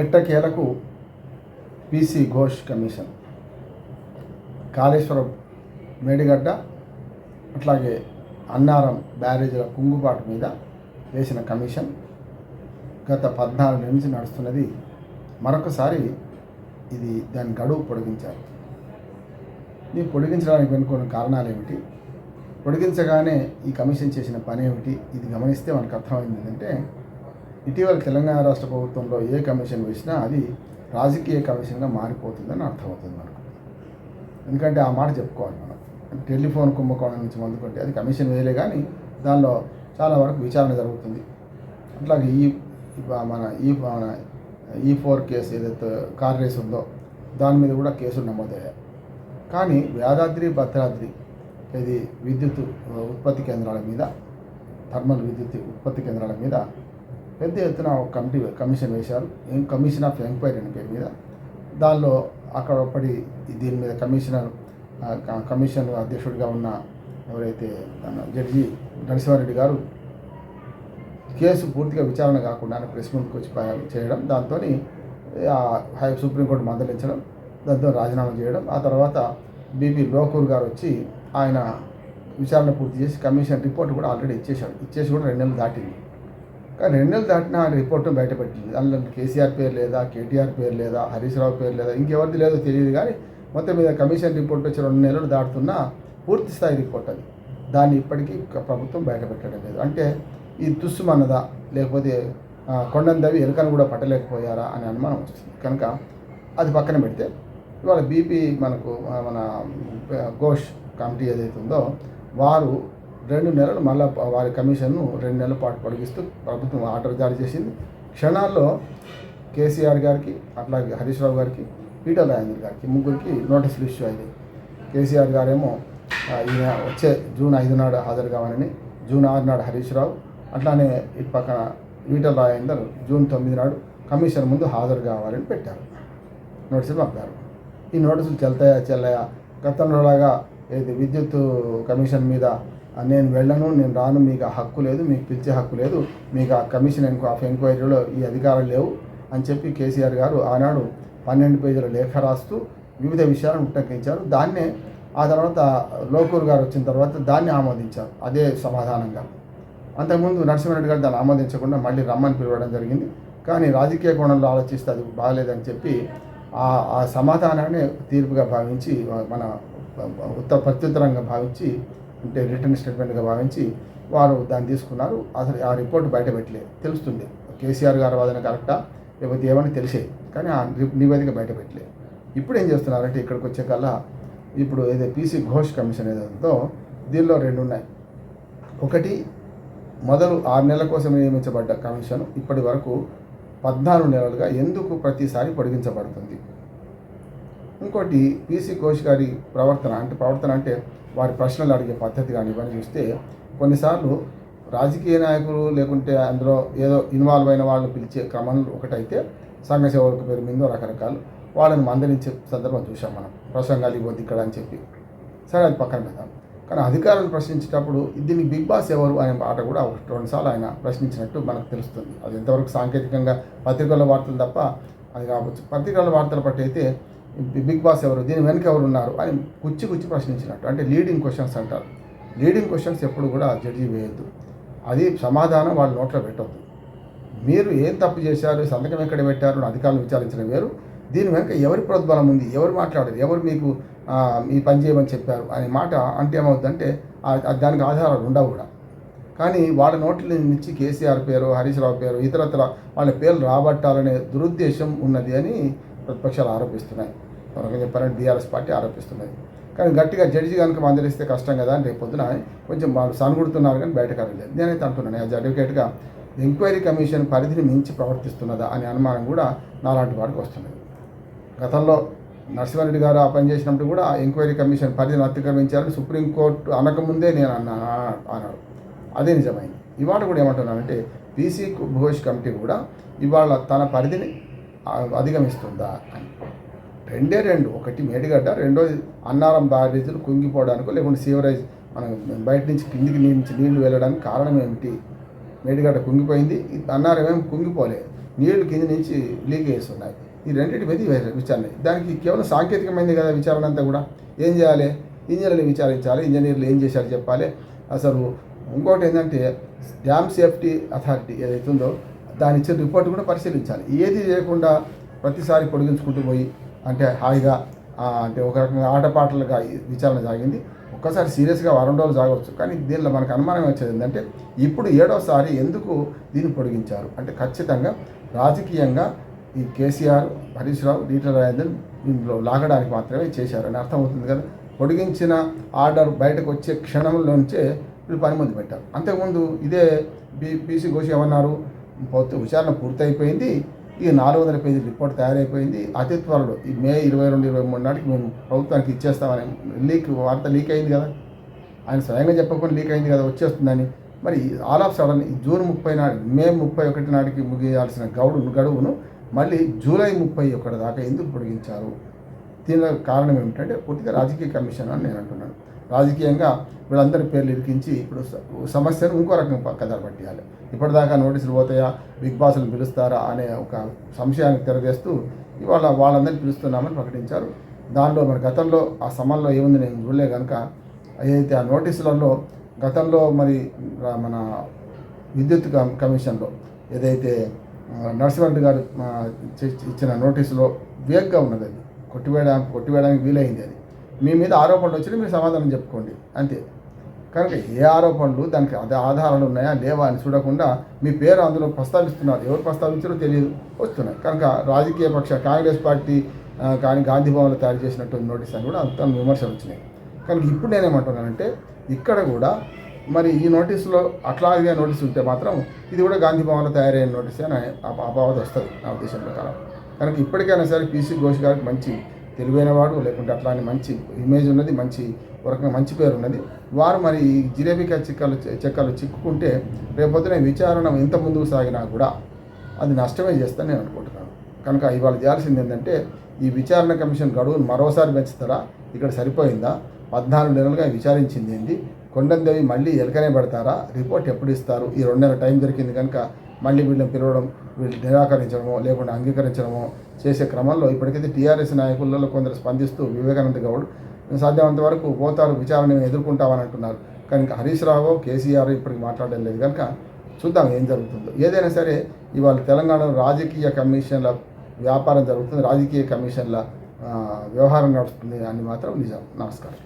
ఎట్టకేలకు PC Ghosh commission. Kaleshwaram Medigadda అట్లాగే అన్నారం బ్యారేజీల కుంగుబాటు మీద వేసిన కమిషన్ గత పద్నాలుగు నుంచి నడుస్తున్నది. మరొకసారి ఇది దాని గడువు పొడిగించారు. ఇది పొడిగించడానికి వెనుకున్న కారణాలు ఏమిటి? పొడిగించగానే ఈ కమిషన్ చేసిన పని ఏమిటి? ఇది గమనిస్తే మనకు అర్థమైంది ఏంటంటే ఇటీవల తెలంగాణ రాష్ట్ర ప్రభుత్వంలో ఏ కమిషన్ వేసినా అది రాజకీయ కమిషన్గా మారిపోతుందని అర్థమవుతుంది మనకు. ఎందుకంటే ఆ మాట చెప్పుకోవాలి మనం. టెలిఫోన్ కుంభకోణం నుంచి మొదలుకుంటే అది కమిషన్ వేయలే కానీ దానిలో చాలా వరకు విచారణ జరుగుతుంది. అట్లాగే ఈ మన ఈ మన ఈ ఫోర్ కేసు ఏదైతే కార్ రేస్ ఉందో దాని మీద కూడా కేసులు నమోదయ్యాయి. కానీ యాదాద్రి భద్రాద్రి ఇది విద్యుత్ ఉత్పత్తి కేంద్రాల మీద థర్మల్ విద్యుత్ ఉత్పత్తి కేంద్రాల మీద పెద్ద ఎత్తున ఒక కమిటీ కమిషన్ వేశారు. కమిషన్ ఆఫ్ ఎంక్వైరీ అనే పేరు మీద. దానిలో అక్కడ పడి దీని మీద కమిషనర్ క- కమిషన్ అధ్యక్షుడిగా ఉన్న ఎవరైతే జడ్జి నరసింహారెడ్డి గారు కేసు పూర్తిగా విచారణ కాకుండా ప్రెస్ ముందుకు వచ్చి చేయడం దాంతో హై సుప్రీంకోర్టు మందలించడం దాంతో రాజీనామా చేయడం ఆ తర్వాత బీపీ లోకూర్ గారు వచ్చి ఆయన విచారణ పూర్తి చేసి కమిషన్ రిపోర్ట్ కూడా ఆల్రెడీ ఇచ్చేశాడు. ఇచ్చేసి కూడా రెండు నెలలు దాటింది. కానీ రెండు నెలలు దాటిన ఆ రిపోర్ట్ను బయటపెట్టింది. అందులో కేసీఆర్ పేరు లేదా కేటీఆర్ పేరు లేదా హరీష్ రావు పేరు లేదా ఇంకెవరిది లేదో తెలియదు కానీ మొత్తం మీద కమిషన్ రిపోర్ట్ వచ్చి రెండు నెలలు దాటుతున్నా పూర్తి స్థాయి రిపోర్ట్ అది. దాన్ని ఇప్పటికీ ప్రభుత్వం బయటపెట్టడం లేదు. అంటే ఈ తుస్సుమన్నదా లేకపోతే కొండందవి ఎలుకను కూడా పట్టలేకపోయారా అనే అనుమానం వస్తుంది కనుక అది పక్కన పెడితే ఇవాళ బీపీ మనకు మన ఘోష్ కమిటీ ఏదైతే ఉందో వారు రెండు నెలలు మళ్ళీ వారి కమిషన్ను రెండు నెలల పాటు పొడిగిస్తూ ప్రభుత్వం ఆర్డర్ జారీ చేసింది. క్షణాల్లో కేసీఆర్ గారికి అట్లాగే హరీష్ రావు గారికి పీటర్ రాజేంద్ర గారికి ముగ్గురికి నోటీసులు ఇష్యూ అయింది కేసీఆర్ గారేమో ఈయన వచ్చే జూన్ ఐదు నాడు హాజరు కావాలని జూన్ ఆరు నాడు హరీష్ రావు అట్లానే ఇటు పక్కన ఈటల రాజేందర్ జూన్ తొమ్మిది నాడు కమిషన్ ముందు హాజరు కావాలని పెట్టారు. నోటీసులు పంపారు. ఈ నోటీసులు చెల్తాయా చెల్లయా? గతంలోలాగా ఏది విద్యుత్ కమిషన్ మీద నేను వెళ్ళను నేను రాను మీకు ఆ హక్కు లేదు మీకు పిలిచే హక్కు లేదు మీకు ఆ కమిషన్ ఎంక్వ ఆఫ్ ఎంక్వైరీలో ఈ అధికారాలు లేవు అని చెప్పి కేసీఆర్ గారు ఆనాడు పన్నెండు పేజీల లేఖ రాస్తూ వివిధ విషయాలను ఉట్టంకించారు దాన్నే ఆ తర్వాత లోకూర్ గారు వచ్చిన తర్వాత దాన్ని ఆమోదించారు అదే సమాధానంగా. అంతకుముందు నరసింహారెడ్డి గారు దాన్ని ఆమోదించకుండా మళ్ళీ రమ్మని పిలవడం జరిగింది. కానీ రాజకీయ కోణంలో ఆలోచిస్తే అది బాగాలేదని చెప్పి ఆ ఆ సమాధానాన్ని తీర్పుగా భావించి మన ఉత్తర ప్రత్యుత్తరంగా భావించి అంటే రిటర్న్ స్టేట్మెంట్గా భావించి వారు దాన్ని తీసుకున్నారు. అసలు ఆ రిపోర్ట్ బయట పెట్టలేదు. తెలుస్తుంది. కేసీఆర్ గారి వాదన కరెక్టా లేకపోతే ఏమని తెలిసేది కానీ ఆ నివేదిక బయట పెట్టలేదు. ఇప్పుడు ఏం చేస్తున్నారంటే ఇక్కడికి వచ్చే కల్లా ఇప్పుడు ఏదో పీసీ ఘోష్ కమిషన్ ఏదైతుందో దీనిలో రెండు ఉన్నాయి. ఒకటి మొదలు ఆరు నెలల కోసం నియమించబడ్డ కమిషన్ ఇప్పటి వరకు పద్నాలుగు నెలలుగా ఎందుకు ప్రతిసారి పొడిగించబడుతుంది? ఇంకోటి పీసీ ఘోష్ గారి ప్రవర్తన అంటే ప్రవర్తన అంటే వారి ప్రశ్నలు అడిగే పద్ధతి కానీ ఇవన్నీ చూస్తే కొన్నిసార్లు రాజకీయ నాయకులు లేకుంటే అందులో ఏదో ఇన్వాల్వ్ అయిన వాళ్ళు పిలిచే క్రమంలో ఒకటైతే సంఘ సేవలకు పేరు మీద రకరకాలు వాళ్ళని మందలించే సందర్భం చూసాం మనం. ప్రసంగాలు ఇవ్వద్దు ఇక్కడ అని చెప్పి. సరే అది పక్కన పెడదాం. కానీ అధికారులను ప్రశ్నించేటప్పుడు దీన్ని బిగ్ బాస్ ఎవరు అనే మాట కూడా ఒకటి రెండుసార్లు ఆయన ప్రశ్నించినట్టు మనకు తెలుస్తుంది. అది ఎంతవరకు సాంకేతికంగా పత్రికల వార్తలు తప్ప అది కావచ్చు. పత్రికల వార్తల పట్టి అయితే బిగ్ బాస్ ఎవరు? దీని వెనుక ఎవరు ఉన్నారు? అని కుచ్చి కుచ్చి ప్రశ్నించినట్టు. అంటే లీడింగ్ క్వశ్చన్స్ అంటారు. లీడింగ్ క్వశ్చన్స్ ఎప్పుడు కూడా జడ్జి వేయద్దు. అది సమాధానం వాళ్ళ నోట్లో పెట్టద్దు. మీరు ఏం తప్పు చేశారు? సంతకం ఎక్కడ పెట్టారు? అని అధికారులు విచారించడం వేరు. దీని వెనుక ఎవరి ప్రోద్బలం ఉంది? ఎవరు మాట్లాడారు? ఎవరు మీకు మీ ఈ పని చేయమని చెప్పారు? అనే మాట అంటే ఏమవుతుందంటే దానికి ఆధారాలు ఉండవు కూడా. కానీ వాళ్ళ నోట్ల నుంచి కేసీఆర్ పేరు హరీష్ రావు పేరు ఇతరత్ర వాళ్ళ పేర్లు రాబట్టాలనే దురుద్దేశం ఉన్నది అని ప్రతిపక్షాలు ఆరోపిస్తున్నాయి. మనకు చెప్పాలంటే బీఆర్ఎస్ పార్టీ ఆరోపిస్తున్నది. కానీ గట్టిగా జడ్జి కనుక మందలిస్తే కష్టం కదా అని రేపు పొద్దున కొంచెం వాళ్ళు సనుగుడుతున్నారు కానీ బయటకు రాలేదు. నేనైతే అంటున్నాను యాజ్ అడ్వకేట్గా ఎంక్వైరీ కమిషన్ పరిధిని మించి ప్రవర్తిస్తున్నదా అనే అనుమానం కూడా నాలాంటి వాడికి వస్తున్నది. గతంలో నరసింహారెడ్డి గారు ఆ పని చేసినప్పుడు కూడా ఎంక్వైరీ కమిషన్ పరిధిని అతిక్రమించారని సుప్రీంకోర్టు అనకముందే నేను అన్నా అన్నాడు. అదే నిజమైంది. ఇవాళ కూడా ఏమంటున్నానంటే పీసీ ఘోష్ కమిటీ కూడా ఇవాళ తన పరిధిని అధిగమిస్తుందా అని. రెండే రెండు. ఒకటి మేడిగడ్డ రెండోది అన్నారం బ్యారేజీలు కుంగిపోవడానికో లేకుంటే సీవరేజ్ మనం బయట నుంచి కిందికి నుంచి నీళ్ళు వెళ్ళడానికి కారణం ఏమిటి? మేడిగడ్డ కుంగిపోయింది. అన్నారం ఏం కుంగిపోలే. నీళ్ళు కింద నుంచి లీక్ చేస్తున్నాయి. ఈ రెండింటి మీద విచారణ. దానికి కేవలం సాంకేతికమైనది కదా విచారణ అంతా కూడా. ఏం చేయాలి? ఇంజనీర్లు విచారించాలి. ఇంజనీర్లు ఏం చేశారు చెప్పాలి? అసలు ఇంకోటి ఏంటంటే డ్యామ్ సేఫ్టీ అథారిటీ ఏదైతే ఉందో దాని ఇచ్చే రిపోర్ట్ కూడా పరిశీలించాలి. ఏది చేయకుండా ప్రతిసారి పొడిగించుకుంటూ పోయి అంటే హాయిగా అంటే ఒక రకంగా ఆటపాటలుగా విచారణ సాగింది ఒక్కసారి సీరియస్గా వారం రోజులు సాగవచ్చు కానీ దీనిలో మనకు అనుమానం వచ్చేది ఏంటంటే ఇప్పుడు ఏడోసారి ఎందుకు దీన్ని పొడిగించారు? అంటే ఖచ్చితంగా రాజకీయంగా ఈ కేసీఆర్ హరీష్ రావు డీటర్ రాజేందర్ దీంట్లో లాగడానికి మాత్రమే చేశారని అర్థమవుతుంది కదా. పొడిగించిన ఆర్డర్ బయటకు వచ్చే క్షణంలో నుంచే వీళ్ళు పని ముందు పెట్టారు. అంతకుముందు ఇదే బి బీసీ ఘోష్ ఏమన్నారు? పోతే విచారణ పూర్తయిపోయింది. ఈ నాలుగు వందల పేజీ రిపోర్ట్ తయారైపోయింది. అతి త్వరలో ఈ మే ఇరవై రెండు ఇరవై మూడు నాటికి మేము ప్రభుత్వానికి ఇచ్చేస్తామని లీక్ వార్త లీక్ అయింది కదా. ఆయన స్వయంగా చెప్పకుండా లీక్ అయింది కదా వచ్చేస్తుందని. మరి ఆల్ ఆఫ్ సడన్ జూన్ ముప్పై నాడు మే ముప్పై ఒకటి నాటికి ముగియాల్సిన గౌడు గడువును మళ్ళీ జూలై ముప్పై ఒకటి దాకా ఎందుకు పొడిగించారు? దీనిలో కారణం ఏమిటంటే పూర్తిగా రాజకీయ కమిషన్ అని నేను అంటున్నాను. రాజకీయంగా వీళ్ళందరి పేర్లు ఇరికించి ఇప్పుడు సమస్యను ఇంకో రకం కథలు పట్టియాలి. ఇప్పటిదాకా నోటీసులు పోతాయా? బిగ్ బాస్లు పిలుస్తారా? అనే ఒక సంశయానికి తెరవేస్తూ ఇవాళ వాళ్ళందరినీ పిలుస్తున్నామని ప్రకటించారు. దానిలో మరి గతంలో ఆ సమయంలో ఏముంది నేను చూడలే కనుక ఏదైతే ఆ నోటీసులలో గతంలో మరి మన విద్యుత్ కమిషన్లో ఏదైతే నరసింహరెడ్డి గారు ఇచ్చిన నోటీసులో వేగ్గా ఉన్నది అది. కొట్టివేయడానికి కొట్టివేయడానికి వీలైంది అది. మీ మీద ఆరోపణలు వచ్చినా మీరు సమాధానం చెప్పుకోండి. అంతే. కనుక ఏ ఆరోపణలు దానికి అదే ఆధారాలు ఉన్నాయా లేవా అని చూడకుండా మీ పేరు అందులో ప్రస్తావిస్తున్నారు. ఎవరు ప్రస్తావించారో తెలియదు. వస్తున్నాయి. కనుక రాజకీయ పక్ష కాంగ్రెస్ పార్టీ కానీ గాంధీ భవన్లో తయారు చేసినటువంటి నోటీస్ అని కూడా అంత విమర్శలు వచ్చినాయి. కనుక ఇప్పుడు నేనేమంటున్నానంటే ఇక్కడ కూడా మరి ఈ నోటీసులో అట్లాగే నోటీస్ ఉంటే మాత్రం ఇది కూడా గాంధీ భవన్లో తయారైన నోటీస్ అని అప- అపవాదం వస్తుంది నా ఉద్దేశం ప్రకారం. కనుక ఇప్పటికైనా సరే పీసీ ఘోష్ గారికి మంచి తెలివైన వాడు లేకుంటే అని మంచి ఇమేజ్ ఉన్నది మంచి ఒక మంచి పేరు ఉన్నది. వారు మరి ఈ జిలేబికా చిక్కలు చెక్కలు చిక్కుకుంటే రేపొద్దున విచారణ ఎంత ముందుకు సాగినా కూడా అది నష్టమే చేస్తాను నేను అనుకుంటున్నాను. కనుక ఇవాళ చేయాల్సింది ఏంటంటే ఈ విచారణ కమిషన్ గడువును మరోసారి పెంచుతారా? ఇక్కడ సరిపోయిందా? పద్నాలుగు నెలలుగా విచారించింది ఏంది? కొండందేవి మళ్ళీ ఎలకనే పెడతారా? రిపోర్ట్ ఎప్పుడు ఇస్తారు? ఈ రెండు నెలల టైం దొరికింది కనుక మళ్ళీ వీళ్ళని పిలవడం వీళ్ళు నిరాకరించడమో లేకుంటే అంగీకరించడమో చేసే క్రమంలో ఇప్పటికైతే టీఆర్ఎస్ నాయకులలో కొందరు స్పందిస్తూ వివేకానంద గౌడ్ సాధ్యమంత వరకు పోతారు విచారణ ఎదుర్కొంటామని అంటున్నారు. కానీ హరీష్ రావు కేసీఆర్ ఇప్పటికి మాట్లాడడం లేదు. కనుక చూద్దాం ఏం జరుగుతుందో. ఏదైనా సరే ఇవాళ తెలంగాణలో రాజకీయ కమిషన్ల వ్యాపారం జరుగుతుంది. రాజకీయ కమిషన్ల వ్యవహారం నడుస్తుంది అని మాత్రం నిజం. నమస్కారం.